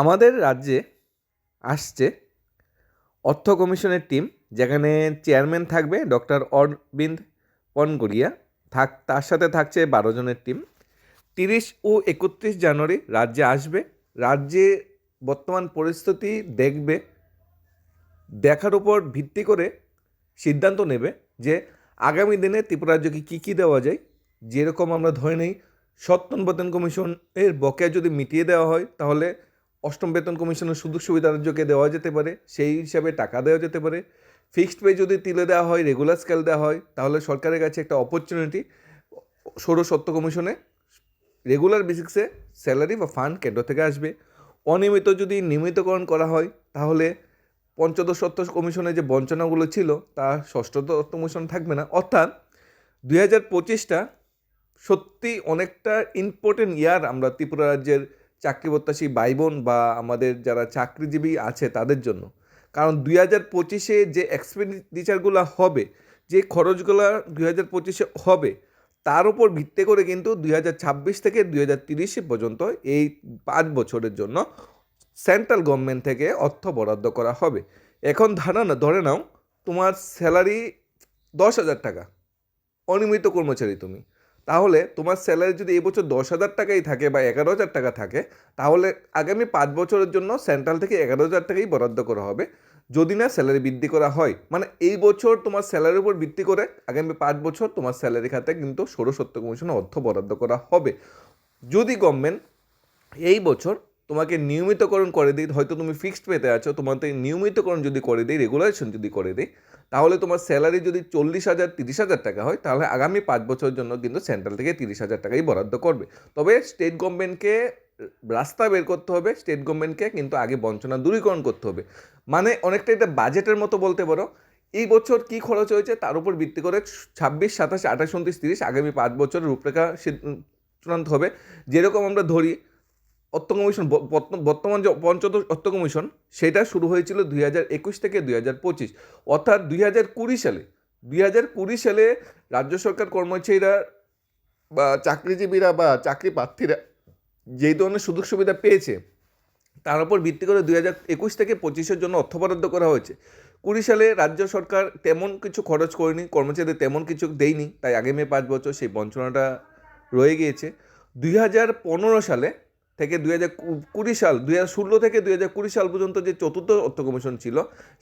আমাদের রাজ্যে আসছে অর্থ কমিশনের টিম, যেখানে চেয়ারম্যান থাকবে ডক্টর অরবিন্দ পনগড়িয়া। থাক, তার সাথে থাকছে বারো জনের টিম। তিরিশ ও একত্রিশ জানুয়ারি রাজ্যে আসবে। রাজ্যে বর্তমান পরিস্থিতি দেখবে, দেখার উপর ভিত্তি করে সিদ্ধান্ত নেবে যে আগামী দিনে ত্রিপুরা রাজ্যকে কী কী দেওয়া যায়। যেরকম আমরা ধরে নেই সপ্তম বেতন বকেয়া যদি মিটিয়ে দেওয়া হয়, তাহলে অষ্টম বেতন কমিশনের সুযোগ সুবিধা রাজ্যকে দেওয়া যেতে পারে, সেই হিসাবে টাকা দেওয়া যেতে পারে। ফিক্সড পে যদি তুলে দেওয়া হয়, রেগুলার স্কেল দেওয়া হয়, তাহলে সরকারের কাছে একটা অপরচুনিটি সৌর সত্য কমিশনে রেগুলার বেসিক্সে স্যালারি বা ফান্ড কেন্দ্র থেকে আসবে। অনিয়মিত যদি নিয়মিতকরণ করা হয়, তাহলে পঞ্চদশ তত্ত্ব কমিশনে যে বঞ্চনাগুলো ছিল, তা ষষ্ঠ কমিশন থাকবে না। অর্থাৎ দুই হাজার পঁচিশটা সত্যি অনেকটা ইম্পর্টেন্ট ইয়ার আমরা ত্রিপুরা রাজ্যের চাকরি প্রত্যাশী ভাই বোন বা আমাদের যারা চাকরিজীবী আছে তাদের জন্য। কারণ দুই হাজার পঁচিশে যে এক্সপেন্ডিচারগুলো হবে, যে খরচগুলো দুই হাজার পঁচিশে হবে, তার উপর ভিত্তি করে কিন্তু দুই হাজার ছাব্বিশ থেকে দুই হাজার তিরিশে পর্যন্ত এই পাঁচ বছরের জন্য সেন্ট্রাল গভর্নমেন্ট থেকে অর্থ বরাদ্দ করা হবে। এখন ধারণা, ধরে নাও, তোমার স্যালারি দশ হাজার টাকা, অনিয়মিত কর্মচারী তুমি। তাহলে তোমার স্যালারি যদি এই বছর দশ হাজার টাকাই থাকে বা এগারো হাজার টাকা থাকে, তাহলে আগামী পাঁচ বছরের জন্য সেন্ট্রাল থেকে এগারো হাজার টাকাই বরাদ্দ করা হবে। যদি না স্যালারি বৃদ্ধি করা হয় মানে এই বছর তোমার স্যালারির উপর ভিত্তি করে আগামী পাঁচ বছর তোমার স্যালারি খাতে কিন্তু সৌরসত্য কমিশনে অর্থ বরাদ্দ করা হবে। যদি গভর্নমেন্ট এই বছর তোমাকে নিয়মিতকরণ করে দিই হয়তো তুমি ফিক্সড পেতে আছো তোমাকে নিয়মিতকরণ যদি করে দিই রেগুলারেশন যদি করে দিই তাহলে তোমার স্যালারি যদি চল্লিশ হাজার, তিরিশ হাজার টাকা হয়, তাহলে আগামী পাঁচ বছরের জন্য কিন্তু সেন্ট্রাল থেকে তিরিশ হাজার টাকাই বরাদ্দ করবে। তবে স্টেট গভর্নমেন্টকে রাস্তা বের করতে হবে স্টেট গভর্নমেন্টকে কিন্তু আগে বঞ্চনা দূরীকরণ করতে হবে। মানে অনেকটা এটা বাজেটের মতো বলতে পারো। এই বছর কি খরচ হয়েছে, তার উপর ভিত্তি করে ছাব্বিশ, সাতাশ, আঠাশ, উনত্রিশ, তিরিশ আগামী পাঁচ বছরের রূপরেখা চূড়ান্ত হবে। যেরকম আমরা ধরি অর্থ কমিশন বর্তমান যে পঞ্চদশ অর্থ কমিশন সেটা শুরু হয়েছিল দুই হাজার একুশ থেকে দুই হাজার পঁচিশ। অর্থাৎ দুই হাজার কুড়ি সালে, দুই হাজার কুড়ি সালে রাজ্য সরকার কর্মচারীরা বা চাকরিজীবীরা বা চাকরি প্রার্থীরা যেই ধরনের সুযোগ সুবিধা পেয়েছে, তার উপর ভিত্তি করে দুই হাজার একুশ থেকে পঁচিশের জন্য অর্থ বরাদ্দ করা হয়েছে। কুড়ি সালে রাজ্য সরকার তেমন কিছু খরচ করেনি, কর্মচারীদের তেমন কিছু দেয়নি, তাই আগামী পাঁচ বছর সেই বঞ্চনাটা রয়ে গিয়েছে। দুই হাজার পনেরো সালে থেকে দুই হাজার কুড়ি সাল দুই হাজার ষোলো থেকে দুই হাজার কুড়ি সাল পর্যন্ত যে চতুর্থ অর্থ কমিশন ছিল,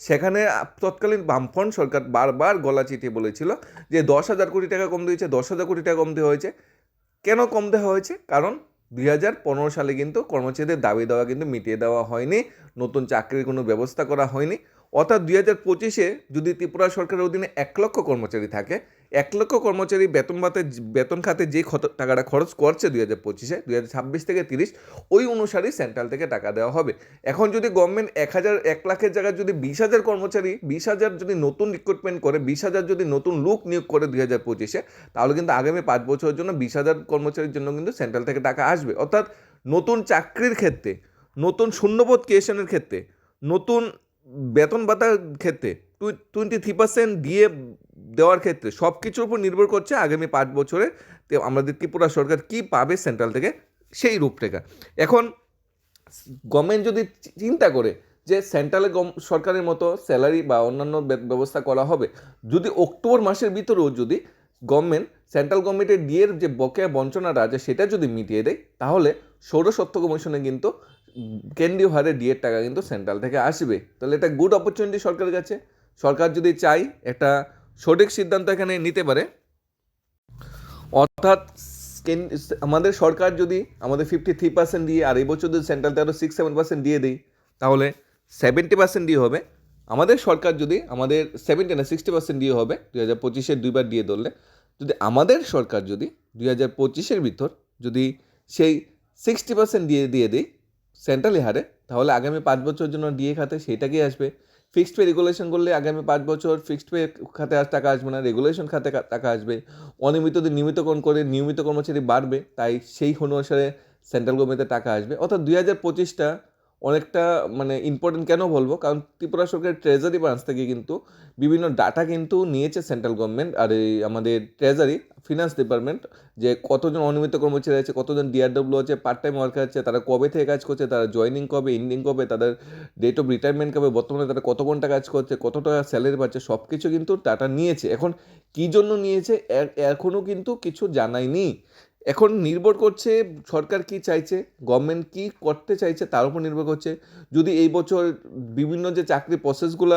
সেখানে তৎকালীন বামফ্রন্ট সরকার বারবার গলা চিটিয়ে বলেছিল যে দশ হাজার কোটি টাকা কম দিয়েছে দশ হাজার কোটি টাকা কম দেওয়া হয়েছে। কেন কম দেওয়া হয়েছে? কারণ দুই হাজার পনেরো সালে কিন্তু কর্মচারীদের দাবি দেওয়া কিন্তু মিটিয়ে দেওয়া হয়নি, নতুন চাকরির কোনো ব্যবস্থা করা হয়নি। অর্থাৎ দুই হাজার পঁচিশে যদি ত্রিপুরা সরকারের অধীনে এক লক্ষ কর্মচারী থাকে, এক লক্ষ কর্মচারী বেতন ভাতে, বেতন খাতে যে টাকাটা খরচ করছে দুই হাজার পঁচিশে, দুই হাজার ছাব্বিশ থেকে তিরিশ, ওই অনুসারেই সেন্ট্রাল থেকে টাকা দেওয়া হবে। এখন যদি গভর্নমেন্ট এক হাজার, এক লাখের জায়গায় যদি বিশ হাজার কর্মচারী, বিশ হাজার যদি নতুন রিক্রুটমেন্ট করে, বিশ হাজার যদি নতুন লোক নিয়োগ করে দুই হাজার পঁচিশে, তাহলে কিন্তু আগামী পাঁচ বছরের জন্য বিশ হাজার কর্মচারীর জন্য কিন্তু সেন্ট্রাল থেকে টাকা আসবে। অর্থাৎ নতুন চাকরির ক্ষেত্রে, নতুন শূন্যপদ ক্রিয়েশনের ক্ষেত্রে, নতুন বেতন ভাতার ক্ষেত্রে টোয়েন্টি থ্রি পার্সেন্ট দিয়ে দেওয়ার ক্ষেত্রে সব কিছুর উপর নির্ভর করছে আগামী পাঁচ বছরে আমাদের ত্রিপুরা সরকার কী পাবে সেন্ট্রাল থেকে সেই রূপরেখা। এখন গভর্নমেন্ট যদি চিন্তা করে যে সেন্ট্রালে গম- সরকারের মতো স্যালারি বা অন্যান্য ব্যবস্থা করা হবে, যদি অক্টোবর মাসের ভিতরেও যদি গভর্নমেন্ট সেন্ট্রাল গভর্নমেন্টের ডিএর যে বকেয়া বঞ্চনাটা আছে সেটা যদি মিটিয়ে দেয়, তাহলে সৌরসত্য কমিশনে কিন্তু কেন্দ্রীয় হারে ডিএর টাকা কিন্তু সেন্ট্রাল থেকে আসবে। তাহলে এটা গুড অপরচুনিটি সরকারের কাছে। সরকার যদি চাই একটা সঠিক সিদ্ধান্ত এখানে নিতে পারে, অর্থাৎ আমাদের সরকার যদি আমাদের ফিফটি থ্রি পার্সেন্ট দিয়ে আর এই বছর যদি সেন্ট্রাল সেন্ট্রালতে আরও সিক্স সেভেন পার্সেন্ট দিয়ে দিই, তাহলে সেভেন্টি পার্সেন্ট দিয়ে হবে। আমাদের সরকার যদি আমাদের সেভেন্টি না সিক্সটি পার্সেন্ট দিয়ে হবে, দুই হাজার পঁচিশের দুইবার দিয়ে ধরলে, যদি আমাদের সরকার যদি দুই হাজার পঁচিশের ভিতর যদি সেই সিক্সটি পার্সেন্ট দিয়ে দিয়ে দিই সেন্ট্রালি হারে, তাহলে আগামী পাঁচ বছরের জন্য ডিএ খাতে সেইটাকেই আসবে। ফিক্সড পে রেগুলেশন করলে আগামী পাঁচ বছর ফিক্সড পে খাতে আর টাকা আসবে না রেগুলেশন খাতে টাকা আসবে। অনিয়মিত যদি নিয়মিতকরণ করে নিয়মিত কর্মচারী বাড়বে, তাই সেই অনুসারে সেন্ট্রাল গভর্নমেন্টের টাকা আসবে। অর্থাৎ দুই হাজার পঁচিশটা অনেকটা মানে ইম্পর্টেন্ট কেন বলব? কারণ ত্রিপুরা সরকারের ট্রেজারি ব্রাঞ্চ থেকে কিন্তু বিভিন্ন ডাটা কিন্তু নিয়েছে সেন্ট্রাল গভর্নমেন্ট আর এই আমাদের ট্রেজারি ফিনান্স ডিপার্টমেন্ট যে কতজন অনিয়মিত কর্মচারী আছে, কতজন ডিআরডব্লিউ আছে পার্ট টাইম ওয়ার্কার আছে, তারা কবে থেকে কাজ করছে, তারা জয়নিং কবে ইন্ডিং কবে, তাদের ডেট অফ রিটায়ারমেন্ট কবে, বর্তমানে তারা কত ঘণ্টা কাজ করছে কত টাকা স্যালারি পাচ্ছে সব কিছু কিন্তু টাটা নিয়েছে। এখন কী জন্য নিয়েছে এখনও কিন্তু কিছু জানায়নি। এখন নির্ভর করছে সরকার কি চাইছে গভর্নমেন্ট কি করতে চাইছে তার উপর নির্ভর করছে। যদি এই বছর বিভিন্ন যে চাকরি প্রসেসগুলো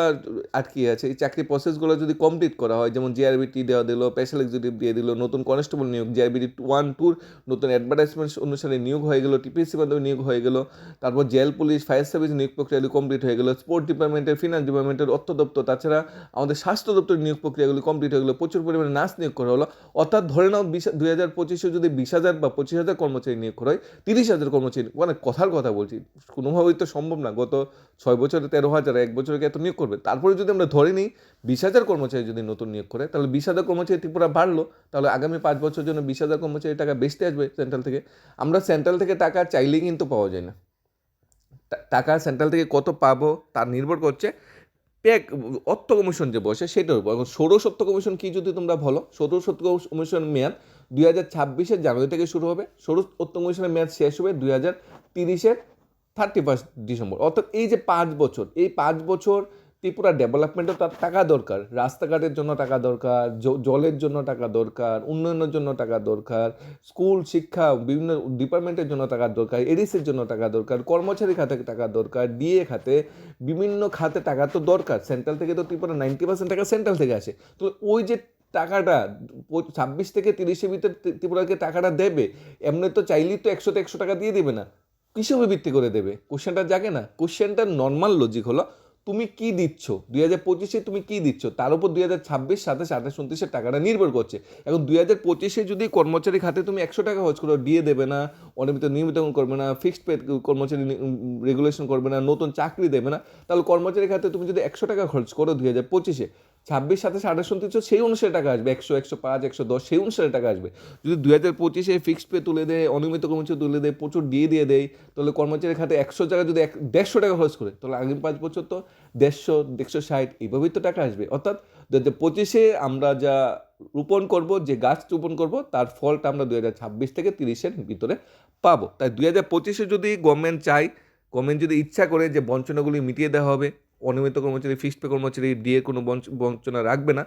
আটকে আছে, এই চাকরি প্রসেসগুলো যদি কমপ্লিট করা হয়, যেমন জিআরবিটি দেওয়া দিল স্পেশাল এক্সিকিউটিভ দিয়ে দিল, নতুন কনস্টেবল নিয়োগ জিআরবিটি ওয়ান টুর নতুন অ্যাডভার্টাইজমেন্ট অনুসারে নিয়োগ হয়ে গেল টিপিএসসি মাধ্যমে নিয়োগ হয়ে গেল, তারপর জেল পুলিশ ফায়ার সার্ভিস নিয়োগ প্রক্রিয়াগুলি কমপ্লিট হয়ে গেল স্পোর্ট ডিপার্টমেন্টের ফিনান্স ডিপার্টমেন্টের অর্থ দপ্তর, তাছাড়া আমাদের স্বাস্থ্য দপ্তরের নিয়োগ প্রক্রিয়াগুলি কমপ্লিট হয়ে গেলো, প্রচুর পরিমাণে নার্স নিয়োগ করা হলো। অর্থাৎ ধরে নাও বিশ, দুই হাজার পঁচিশে যদি বিশ হাজার বা পঁচিশ হাজার কর্মচারী নিয়োগ করা হয়, তিরিশ হাজার কর্মচারী মানে কথার কথা বলছি, কোনোভাবেই তো সম্ভব না, গত ছয় বছরে তেরো হাজার, এক বছরে এত নিয়োগ করবে? তারপরে যদি আমরা ধরে নিই, বিশ হাজার কর্মচারী যদি নতুন নিয়োগ করে, তাহলে বিশ হাজার কর্মচারী ত্রিপুরা বাড়লো, তাহলে আগামী পাঁচ বছরের জন্য বিশ হাজার কর্মচারী টাকা বেচতে আসবে সেন্ট্রাল থেকে। আমরা সেন্ট্রাল থেকে টাকা চাইলেই কিন্তু পাওয়া যায় না। টাকা সেন্ট্রাল থেকে কত পাবো, তার নির্ভর করছে প্যাক অর্থ কমিশন যে বসে সেটার উপর। এখন ষোড়শ কমিশন কী যদি তোমরা বলো? ষোড়শ অর্থ কমিশন মেয়াদ দুই হাজার ছাব্বিশের জানুয়ারি থেকে শুরু হবে। ষোড়শ অর্থ কমিশনের মেয়াদ শেষ হবে দুই হাজার তিরিশের থার্টি ফার্স্ট ডিসেম্বর অর্থাৎ এই যে পাঁচ বছর, এই পাঁচ বছর ত্রিপুরা ডেভেলপমেন্টও তার টাকা দরকার, রাস্তাঘাটের জন্য টাকা দরকার জলের জন্য টাকা দরকার, উন্নয়নের জন্য টাকা দরকার স্কুল শিক্ষা, বিভিন্ন ডিপার্টমেন্টের জন্য টাকা দরকার, এডিসির জন্য টাকা দরকার, কর্মচারী খাতে টাকা দরকার ডিএ খাতে, বিভিন্ন খাতে টাকা তো দরকার। সেন্ট্রাল থেকে তো ত্রিপুরা নাইনটি পার্সেন্ট টাকা সেন্ট্রাল থেকে আসে। তো ওই যে টাকাটা ছাব্বিশ থেকে তিরিশের ভিতরে ত্রি- ত্রিপুরাকে টাকাটা দেবে, এমনি তো চাইলেই তো একশোতে একশো টাকা দিয়ে দেবে না। কিসের ভিত্তি করে দেবে? কোশ্চেনটা জাগে না? কোশ্চেনটা নর্মাল লজিক হলো তুমি কি দিচ্ছ? দুই হাজার পঁচিশে তুমি কি দিচ্ছ? তার উপর দুই হাজার ছাব্বিশ, সাতাশ, আঠাশ, উনত্রিশের টাকাটা নির্ভর করছে। এখন দুই হাজার পঁচিশে যদি কর্মচারী খাতে তুমি একশো টাকা খরচ করো, দিয়ে দেবে না, অনিয়মিত নিয়মিত করবে না ফিক্সড পে কর্মচারী রেগুলেশন করবে না, নতুন চাকরি দেবে না, তাহলে কর্মচারী খাতে তুমি যদি একশো টাকা খরচ করো দুই হাজার পঁচিশে ছাব্বিশ, সাতাশ, আঠাশ, উনত্রিশ সেই অনুসারে টাকা আসবে। একশো একশো পাঁচ, একশো দশ, সেই অনুসারে টাকা আসবে। যদি দু হাজার পঁচিশে ফিক্সড পে তুলে দেয়, অনিয়মিত কর্মচারী তুলে দেয়, প্রচুর দিয়ে দিয়ে দেয়, তাহলে কর্মচারীর খাতে একশো জায়গায় যদি এক দেড়শো টাকা খরচ করে, তাহলে আগামী পাঁচ বছর তো দেড়শো দেড়শো ষাট, এইভাবেই তো টাকা আসবে। অর্থাৎ দু হাজার পঁচিশে আমরা যা রোপণ করব, যে গাছ রোপণ করব, তার ফলটা আমরা দু হাজার ছাব্বিশ থেকে তিরিশের ভিতরে পাবো। তাই দু হাজার পঁচিশে যদি গভর্নমেন্ট চায় গভর্নমেন্ট যদি ইচ্ছা করে যে বঞ্চনাগুলি মিটিয়ে দেওয়া হবে অনিয়মিত কর্মচারী ফিক্সড পে কর্মচারী দিয়ে কোনো বঞ্চ- বঞ্চনা রাখবে না।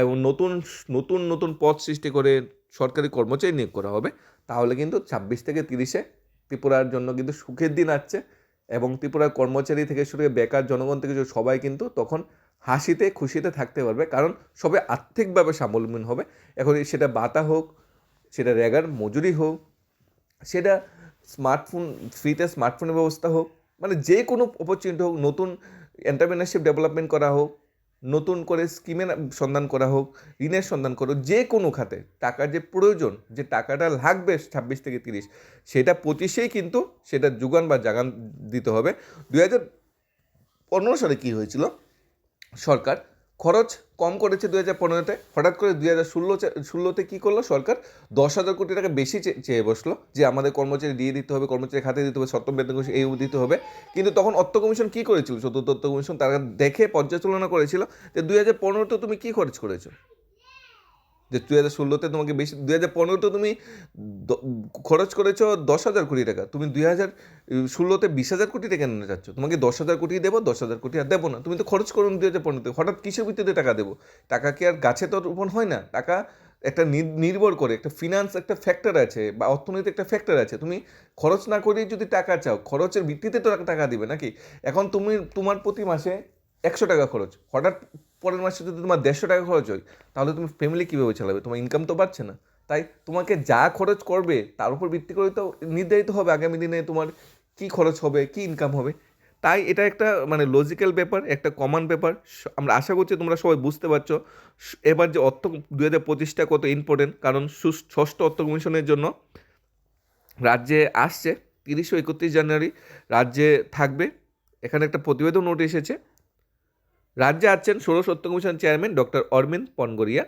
এবং নতুন নতুন নতুন পদ সৃষ্টি করে সরকারি কর্মচারী নিয়োগ করা হবে, তাহলে কিন্তু ছাব্বিশ থেকে তিরিশে ত্রিপুরার জন্য কিন্তু সুখের দিন আসছে এবং ত্রিপুরার কর্মচারী থেকে শুরু করে বেকার জনগণ থেকে সবাই কিন্তু তখন হাসিতে, খুশিতে থাকতে পারবে, কারণ সবাই আর্থিকভাবে স্বাবলম্বী হবে। এখন সেটা বাতা হোক, সেটা রেগার মজুরি হোক, সেটা স্মার্টফোন ফ্রিতে স্মার্টফোনের ব্যবস্থা হোক মানে যে কোনো অপরচুনিটি হোক, নতুন এন্টারপ্রেনারশিপ ডেভেলপমেন্ট করা হোক, নতুন করে স্কিমের সন্ধান করা হোক, ঋণের সন্ধান করো, যে কোনো খাতে, টাকার যে প্রয়োজন, যে টাকাটা লাগবে ছাব্বিশ থেকে তিরিশ, সেটা পঁচিশেই কিন্তু সেটা যোগান বা জাগান দিতে হবে। দু হাজার পনেরো সালে কী হয়েছিল? সরকার খরচ কম করেছে দু হাজার পনেরোতে। হঠাৎ করে দুই হাজার ষোলো ষোলোতে কী করল সরকার? দশ হাজার কোটি টাকা বেশি চেয়ে বসল যে আমাদের কর্মচারী দিয়ে দিতে হবে কর্মচারী খাতে দিতে হবে সত্তর বেতন কমিশন এই দিতে হবে। কিন্তু তখন অর্থ কমিশন কী করেছিল? চতুর্থ অর্থ কমিশন তারা দেখে পর্যালোচনা করেছিল যে দুই হাজার পনেরোতে তুমি কী খরচ করেছ? যে দুই হাজার ষোলোতে তোমাকে বেশি, দুই হাজার পনেরোতে তুমি দ- খরচ করেছ দশ হাজার কোটি টাকা। তুমি দুই হাজার ষোলোতে বিশ হাজার কোটি টাকা নিতে চাচ্ছ? তোমাকে দশ হাজার কোটি দেবো, দশ হাজার কোটি আর দেবো না। তুমি তো খরচ করুন দুই হাজার পনেরোতে। হঠাৎ কিসের ভিত্তিতে টাকা দেবো? টাকা কি আর গাছে তো রোপণ হয় না? টাকা একটা নির- নির্ভর করে, একটা ফিনান্স একটা ফ্যাক্টর আছে বা অর্থনীতি একটা ফ্যাক্টর আছে। তুমি খরচ না করেই যদি টাকা চাও, খরচের ভিত্তিতে তো টাকা দিবে নাকি? এখন তুমি, তোমার প্রতি মাসে একশো টাকা খরচ। হঠাৎ পরের মাসে যদি তোমার দেড়শো টাকা খরচ হয়, তাহলে তুমি ফ্যামিলি কীভাবে চালাবে? তোমার ইনকাম তো বাড়ছে না। তাই তোমাকে যা খরচ করবে, তার উপর ভিত্তি করে তো নির্ধারিত হবে আগামী দিনে তোমার কি খরচ হবে, কি ইনকাম হবে। তাই এটা একটা মানে লজিক্যাল ব্যাপার, একটা কমন ব্যাপার। আমরা আশা করছি তোমরা সবাই বুঝতে পারছ। এবার যে অর্থ দু হাজার পঁচিশটা কত ইম্পর্টেন্ট কারণ ষষ্ঠ অর্থ কমিশনের জন্য রাজ্যে আসছে, তিরিশ ও একত্রিশ জানুয়ারি রাজ্যে থাকবে। এখানে একটা প্রতিবেদন নোট এসেছে। রাজ্যে আছেন ষোড়শ অর্থ commission chairman doctor Arvind Panagariya.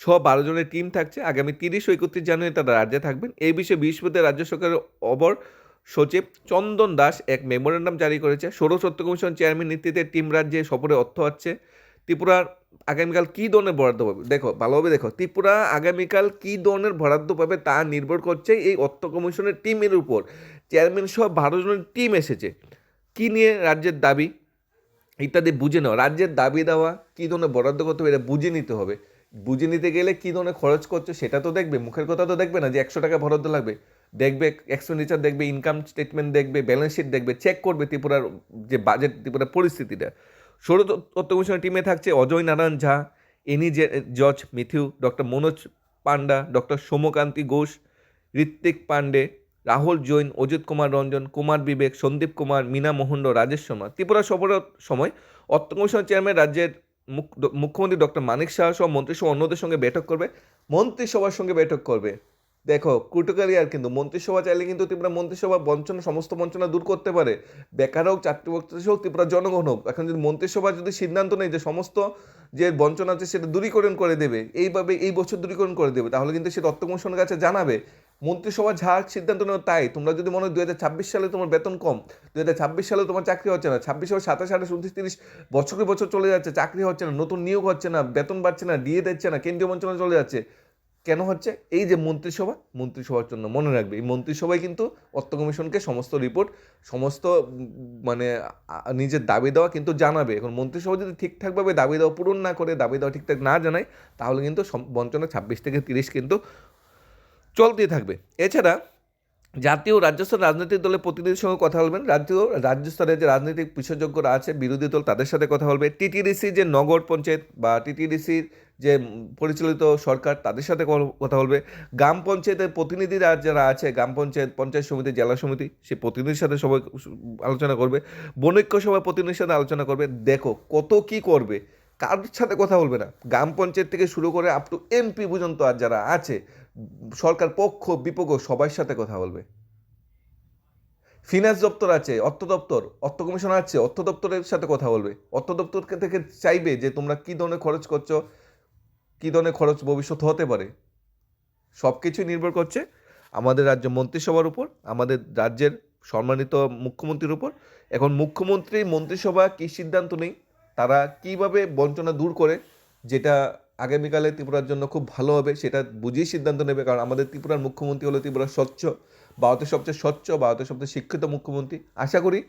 সহ বারো জনের টিম থাকছে। আগামী তিরিশ ও একত্রিশ জানুয়ারি তারা রাজ্যে থাকবেন। এই বিষয়ে বৃহস্পতিবার রাজ্য সরকারের অবর সচিব চন্দন দাস এক মেমোরেন্ডাম জারি করেছে। ষোড়শ অর্থ কমিশন চেয়ারম্যান নেতৃত্বে টিম রাজ্যে সফরে অর্থ হচ্ছে ত্রিপুরার আগামীকাল কী ধরনের বরাদ্দ পাবে? দেখো, ভালোভাবে দেখো। ত্রিপুরা আগামীকাল কী ধরনের বরাদ্দ পাবে তা নির্ভর করছে এই অর্থ কমিশনের টিমের উপর। চেয়ারম্যান সহ বারো জনের টিম এসেছে। কী নিয়ে রাজ্যের দাবি? ইত্যাদি বুঝে নাও। রাজ্যের দাবি দেওয়া, কী ধরনের বরাদ্দ করতে হবে, এটা বুঝে নিতে হবে। বুঝে নিতে গেলে কী ধরনের খরচ করছে সেটা তো দেখবে, মুখের কথা তো দেখবে না যে একশো টাকা বরাদ্দ লাগবে। দেখবে এক্সপেন্ডিচার দেখবে ইনকাম স্টেটমেন্ট দেখবে ব্যালেন্স শিট দেখবে চেক করবে ত্রিপুরার যে বাজেট ত্রিপুরার পরিস্থিতিটা। সৌর তত্ত্ব কমিশনের টিমে থাকছে অজয় নারায়ণ ঝা এনি জে জর্জ মিথিউ ডক্টর মনোজ পান্ডা ডক্টর সোমকান্তি ঘোষ, ঋত্বিক পান্ডে রাহুল, জৈন, অজিত কুমার, রঞ্জন, কুমার বিবেক, সন্দীপ কুমার, মীনা মোহন্ড, রাজেশ শর্মা। ত্রিপুরা সফরের সময় অর্থ কমিশনের চেয়ারম্যান, রাজ্যের মুখ- মুখ্যমন্ত্রী ডক্টর মানিক শাহ সহ মন্ত্রিসভা অন্যদের সঙ্গে বৈঠক করবে। মন্ত্রিসভার সঙ্গে বৈঠক করবে। দেখো, কুটুকারি আর কিন্তু মন্ত্রিসভা চাইলে কিন্তু ত্রিপুরা মন্ত্রিসভা বঞ্চনা, সমস্ত বঞ্চনা দূর করতে পারে। বেকার হোক, চাকরি হোক, ত্রিপুরা জনগণ হোক, এখন যদি মন্ত্রিসভা যদি সিদ্ধান্ত নেয় যে সমস্ত যে বঞ্চনা আছে সেটা দূরীকরণ করে দেবে, এইভাবে এই বছর দূরীকরণ করে দেবে, তাহলে কিন্তু সে অর্থ কমিশনের কাছে জানাবে, মন্ত্রিসভা যা সিদ্ধান্ত নেওয়া তাই। তোমরা যদি মনে হয় দু হাজার ছাব্বিশ সালে তোমার বেতন কম দু হাজার ছাব্বিশ সালে তোমার চাকরি হচ্ছে না, ছাব্বিশ সালে সাতাশ, আঠাশ, উনত্রিশ, তিরিশ বছরের বছর চলে যাচ্ছে, চাকরি হচ্ছে না, নতুন নিয়োগ হচ্ছে না, বেতন বাড়ছে না দিয়ে দিচ্ছে না, কেন্দ্রীয় মন্ত্রণালয় চলে যাচ্ছে। কেন হচ্ছে? এই যে মন্ত্রিসভা, মন্ত্রিসভার জন্য মনে রাখবে, এই মন্ত্রিসভায় কিন্তু অর্থ কমিশনকে সমস্ত রিপোর্ট সমস্ত মানে নিজের দাবি দেওয়া কিন্তু জানাবে। এখন মন্ত্রিসভা যদি ঠিকঠাকভাবে দাবি দেওয়া পূরণ না করে, দাবি দেওয়া ঠিকঠাক না জানায়, তাহলে কিন্তু বঞ্চনা ছাব্বিশ থেকে তিরিশ কিন্তু চলতেই থাকবে। এছাড়া জাতীয় ও রাজ্য স্তরের রাজনৈতিক দলের প্রতিনিধির সঙ্গে কথা বলবেন। রাজ্য রাজ্য স্তরে যে রাজনৈতিক বিশেষজ্ঞরা আছে, বিরোধী দল তাদের সাথে কথা বলবে। টিটিডিসি যে নগর পঞ্চায়েত বা টিটিডিসির যে পরিচালিত সরকার, তাদের সাথে কথা বলবে। গ্রাম পঞ্চায়েতের প্রতিনিধিরা যারা আছে, গ্রাম পঞ্চায়েত পঞ্চায়েত সমিতি, জেলা সমিতি সে প্রতিনিধির সাথে সবাই আলোচনা করবে। বনৈক্য সভার প্রতিনিধির সাথে আলোচনা করবে। দেখো কত কি করবে কার সাথে কথা বলবে না। গ্রাম পঞ্চায়েত থেকে শুরু করে আপ টু এমপি পর্যন্ত আর যারা আছে সরকার পক্ষ, বিপক্ষ সবার সাথে কথা বলবে। ফিনান্স দপ্তর আছে, অর্থ দপ্তর, অর্থ কমিশন আছে, অর্থ দপ্তরের সাথে কথা বলবে। অর্থ দপ্তর থেকে চাইবে যে তোমরা কী ধরনের খরচ করছ, কী ধরনের খরচ ভবিষ্যৎ হতে পারে? সব কিছুই নির্ভর করছে আমাদের রাজ্য মন্ত্রিসভার উপর, আমাদের রাজ্যের সম্মানিত মুখ্যমন্ত্রীর উপর। এখন মুখ্যমন্ত্রী, মন্ত্রিসভা কী সিদ্ধান্ত নেই, তারা কীভাবে বঞ্চনা দূর করে, যেটা আগামীকালে ত্রিপুরার জন্য খুব ভালো হবে, সেটা বুঝেই সিদ্ধান্ত নেবে। কারণ আমাদের ত্রিপুরার মুখ্যমন্ত্রী হলো ত্রিপুরার স্বচ্ছ, ভারতের সবচেয়ে স্বচ্ছ, ভারতের সবচেয়ে শিক্ষিত মুখ্যমন্ত্রী। আশা করি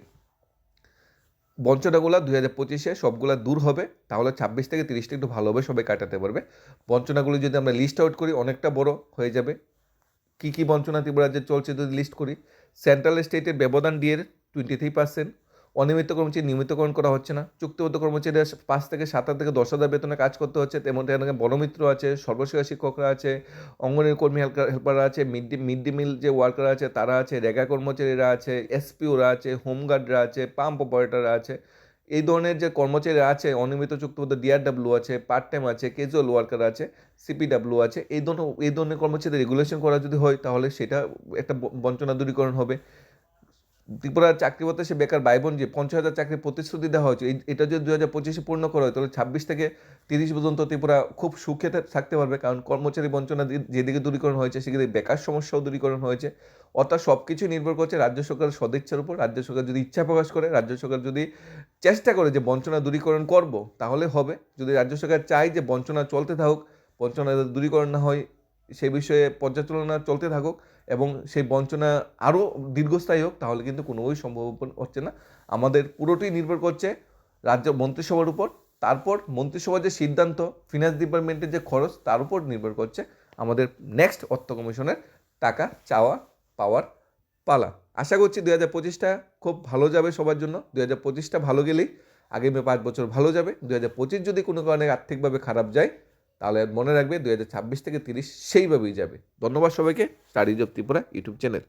বঞ্চনাগুলো দুই হাজার পঁচিশে সবগুলা দূর হবে, তাহলে ছাব্বিশ থেকে তিরিশটা একটু ভালোভাবে সবাই কাটাতে পারবে। বঞ্চনাগুলো যদি আমরা লিস্ট আউট করি, অনেকটা বড় হয়ে যাবে। কী কী বঞ্চনা ত্রিপুরা রাজ্যে চলছে যদি লিস্ট করি সেন্ট্রাল স্টেটের ব্যবধান ডিয়ের টোয়েন্টি থ্রি পার্সেন্ট অনিয়মিত কর্মচারী নিয়মিতকরণ করা হচ্ছে না, চুক্তিবদ্ধ কর্মচারীরা পাঁচ থেকে সাত হাজার থেকে দশ হাজার বেতনে কাজ করতে হচ্ছে তেমন এখানে বনমিত্র আছে, সর্বশিক্ষা শিক্ষকরা আছে অঙ্গনের কর্মী হেল্পাররা আছে, mid day mid day meal যে ওয়ার্কার আছে তারা আছে, রেগা কর্মচারীরা আছে, এসপিওরা আছে হোমগার্ডরা আছে, পাম্প অপারেটররা আছে। এই ধরনের যে কর্মচারীরা আছে, অনিয়মিত চুক্তিবদ্ধ ডিআরডাব্লিউ আছে পার্ট টাইম আছে কেজুয়াল ওয়ার্কার আছে সিপিডাব্লিউ আছে, এই ধরনের এই ধরনের কর্মচারী রেগুলেশন করা যদি হয় তাহলে সেটা একটা বঞ্চনা দূরীকরণ হবে। ত্রিপুরার চাকরি পত্রে সে বেকার ভাই বোন যে পঞ্চাশ হাজার চাকরির প্রতিশ্রুতি দেওয়া হয়েছে এটা যদি দু হাজার পঁচিশে পূর্ণ করা হয়, তাহলে ছাব্বিশ থেকে তিরিশ পর্যন্ত ত্রিপুরা খুব সুখে থাকতে পারবে। কারণ কর্মচারী বঞ্চনা যেদিকে দূরীকরণ হয়েছে, সেদিকে বেকার সমস্যাও দূরীকরণ হয়েছে। অর্থাৎ সব কিছু নির্ভর করছে রাজ্য সরকারের সদিচ্ছার উপর। রাজ্য সরকার যদি ইচ্ছা প্রকাশ করে, রাজ্য সরকার যদি চেষ্টা করে যে বঞ্চনা দূরীকরণ করব, তাহলে হবে। যদি রাজ্য সরকার চায় যে বঞ্চনা চলতে থাকুক, বঞ্চনা দূরীকরণ না হয় সেই বিষয়ে পর্যালোচনা চলতে থাকুক এবং সেই বঞ্চনা আরও দীর্ঘস্থায়ী হোক, তাহলে কিন্তু কোনোই সম্ভব হচ্ছে না। আমাদের পুরোটাই নির্ভর করছে রাজ্য মন্ত্রিসভার উপর। তারপর মন্ত্রিসভার যে সিদ্ধান্ত ফিনান্স ডিপার্টমেন্টের যে খরচ, তার উপর নির্ভর করছে আমাদের নেক্সট অর্থ কমিশনের টাকা চাওয়া, পাওয়ার পালা। আশা করছি দু হাজার পঁচিশটা খুব ভালো যাবে সবার জন্য। দু হাজার পঁচিশটা ভালো গেলেই আগামী পাঁচ বছর ভালো যাবে। দু হাজার পঁচিশ যদি কোনো কারণে আর্থিকভাবে খারাপ যায় তাহলে মনে রাখবে দু হাজার ছাব্বিশ থেকে তিরিশ সেইভাবেই যাবে। ধন্যবাদ সবাইকে। Studies of Tripura YouTube channel.